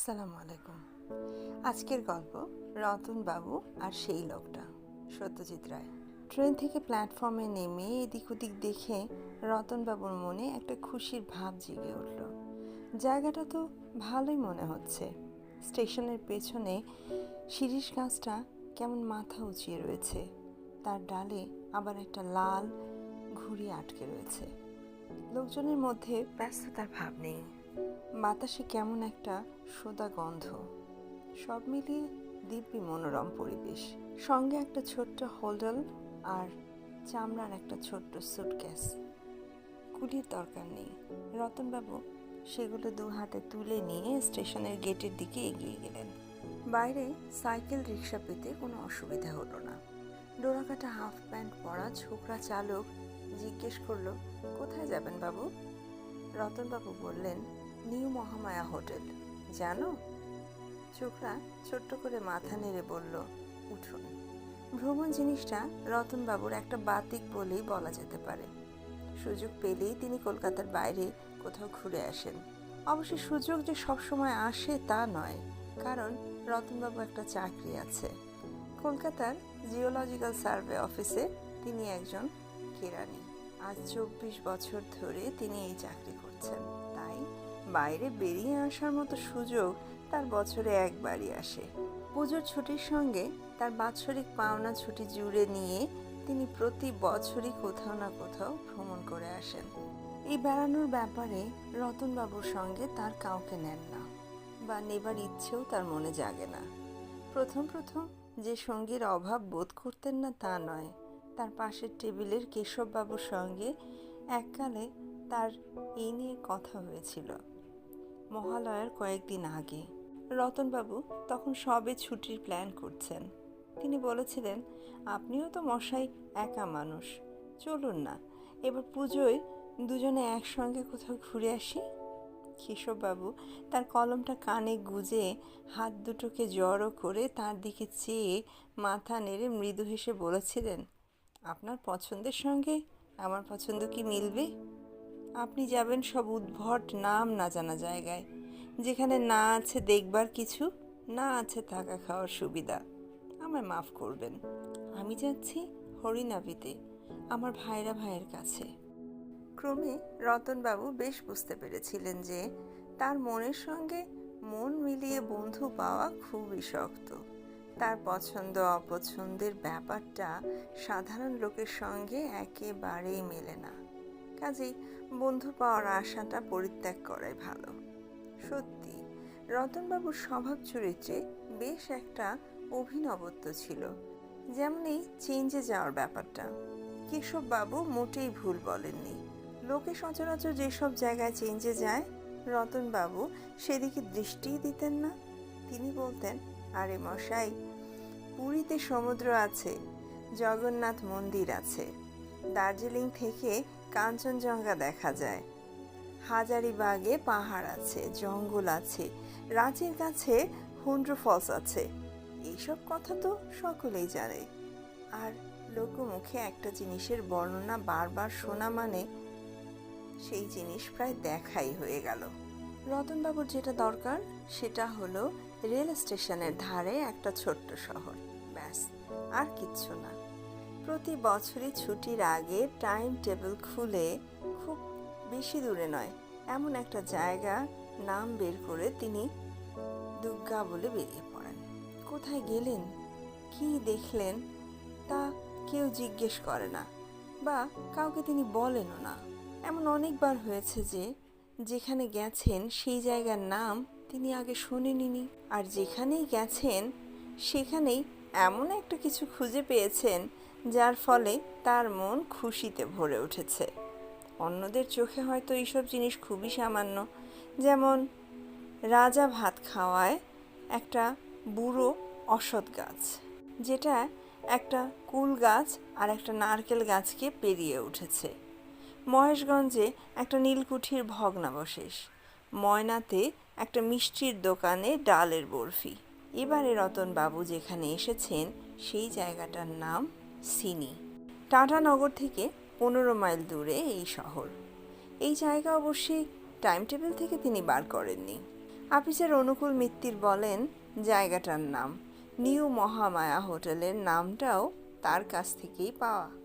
আসসালামু আলাইকুম। আজকের গল্প রতন বাবু আর সেই লোকটা, সত্যজিৎ রায়। ট্রেন থেকে প্ল্যাটফর্মে নেমে এদিক ওদিক দেখে রতনবাবুর মনে একটা খুশির ভাব জেগে উঠল। জায়গাটা তো ভালোই মনে হচ্ছে। স্টেশনের পেছনে শিরিষ গাছটা কেমন মাথা উঁচিয়ে রয়েছে। তার ডালে আবার একটা লাল ঘুড়ি আটকে রয়েছে। লোকজনের মধ্যে ব্যস্ততার ভাব নেই। বাতাসে কেমন একটা সোদা গন্ধ। সব মিলিয়ে দিব্যি মনোরম পরিবেশ। সঙ্গে একটা ছোট্ট হোল্ডাল আর চামড়ার একটা ছোট্ট সুটকেস কুলির দরকার নেই। রতনবাবু সেগুলো দু হাতে তুলে নিয়ে স্টেশনের গেটের দিকে এগিয়ে গেলেন। বাইরে সাইকেল রিক্সা পেতে কোনো অসুবিধা হলো না। ডোরাকাটা হাফ প্যান্ট পরা ছোকরা চালক জিজ্ঞেস করল, কোথায় যাবেন বাবু? রতনবাবু বললেন, নিউ মহামায়া হোটেল, জানো? চোখরা ছোট্ট করে মাথা নেড়ে বলল, উঠুন। ভ্রমণ জিনিসটা রতনবাবুর একটা বাতিক বলেই বলা যেতে পারে। সুযোগ পেলেই তিনি কলকাতার বাইরে কোথাও ঘুরে আসেন। অবশ্য সুযোগ যে সবসময় আসে তা নয়, কারণ রতনবাবু একটা চাকরি আছে। কলকাতার জিওলজিক্যাল সার্ভে অফিসে তিনি একজন কেরানি। আজ চব্বিশ বছর ধরে তিনি এই চাকরি করছেন। তাই বাইরে বেরিয়ে আসার মতো সুযোগ তার বছরে একবারই আসে। পুজোর ছুটির সঙ্গে তার বাৎসরিক পাওনা ছুটি জুড়ে নিয়ে তিনি প্রতি বছরই কোথাও না কোথাও ভ্রমণ করে আসেন। এই বেড়ানোর ব্যাপারে রতনবাবুর সঙ্গে তার কাউকে নেন না বা নেবার ইচ্ছেও তার মনে জাগে না। প্রথম প্রথম যে সঙ্গীর অভাব বোধ করতেন না তা নয় তার পাশের টেবিলের কেশববাবুর সঙ্গে এককালে তার এই নিয়ে কথা হয়েছিল। মহালয়ার কয়েকদিন আগে। রতনবাবু তখন সবে ছুটির প্ল্যান করছেন। তিনি বলেছিলেন, আপনিও তো মশাই একা মানুষ। চলুন না, এবার পুজোয় দুজনে একসঙ্গে কোথাও ঘুরে আসি? কেশববাবু তার কলমটা কানে গুজে হাত দুটোকে জড়ো করে তার দিকে চেয়ে মাথা নেড়ে মৃদু হেসে বলেছিলেন আপনার পছন্দের সঙ্গে আমার পছন্দ কি মিলবে? আপনি যাবেন সব উদ্ভট নাম না জানা জায়গায়, যেখানে না আছে দেখবার কিছু, না আছে থাকা খাওয়ার সুবিধা। আমায় মাফ করবেন। আমি যাচ্ছি হরিনাবিতে আমার ভাইরা ভাইয়ের কাছে। ক্রমে রতনবাবু বেশ বুঝতে পেরেছিলেন যে, তার মনের সঙ্গে মন মিলিয়ে বন্ধু পাওয়া খুবই শক্ত। তার পছন্দ অপছন্দের ব্যাপারটা সাধারণ লোকের সঙ্গে একেবারেই মেলে না। কাজেই বন্ধু পাওয়ার আশাটা পরিত্যাগ করাই ভালো। সত্যি, রতনবাবুর স্বভাব চরিত্রে বেশ একটা অভিনবত্ব ছিল। যেমন এই চেঞ্জে যাওয়ার ব্যাপারটা। কেশববাবু মোটেই ভুল বলেননি। লোকে সচরাচর যেসব জায়গায় চেঞ্জে যায়, রতনবাবু সেদিকে দৃষ্টিই দিতেন না। তিনি বলতেন, আরে মশাই পুরীতে সমুদ্র আছে, জগন্নাথ মন্দির আছে। দার্জিলিং থেকে কাঞ্চনজঙ্ঘা দেখা যায়। হাজারিবাগে পাহাড় আছে, জঙ্গল আছে, রাঁচির কাছে হুন্ড্র ফলস আছে। এইসব কথা তো সকলেই জানে। আর লোকমুখে একটা জিনিসের বর্ণনা বারবার শোনা মানে সেই জিনিস প্রায় দেখাই হয়ে গেল। রতনবাবুর যেটা দরকার, সেটা হলো রেল স্টেশনের ধারে একটা ছোট্ট শহর। ব্যাস আর কিচ্ছু না। প্রতি বছরই ছুটির আগে টাইম টেবিল খুলে খুব বেশি দূরে নয়, এমন একটা জায়গা নাম বের করে তিনি দুর্গা বলে বেরিয়ে পড়েন। কোথায় গেলেন? কি দেখলেন? তা কেউ জিজ্ঞেস করে না, বা কাউকে তিনি বলেনও না। এমন অনেকবার হয়েছে যে যেখানে গেছেন সেই জায়গার নাম তিনি আগে শোনেননি, আর যেখানেই গেছেন সেখানেই এমন একটা কিছু খুঁজে পেয়েছেন যার ফলে তার মন খুশিতে ভরে উঠেছে। অন্যদের চোখে হয়তো এইসব জিনিস খুবই সামান্য, যেমন রাজা ভাত খাওয়ায় একটা বুড়ো অসৎ গাছ, যেটা একটা কুল গাছ আর একটা নারকেল গাছকে পেরিয়ে উঠেছে। মহেশগঞ্জে একটা নীলকুঠির ভগ্নাবশেষ, ময়নাতে একটা মিষ্টির দোকানে ডালের বরফি। এবারে রতনবাবু যেখানে এসেছেন, সেই জায়গাটার নাম সিনি। টাটানগর থেকে পনেরো মাইল দূরে এই শহর। এই জায়গা অবশ্যই টাইম টেবিল থেকে তিনি বার করেননি। আপিসের অনুকূল মিত্তির বলেন, জায়গাটার নাম নিউ মহামায়া হোটেলের নামটাও তার কাছ থেকেই পাওয়া।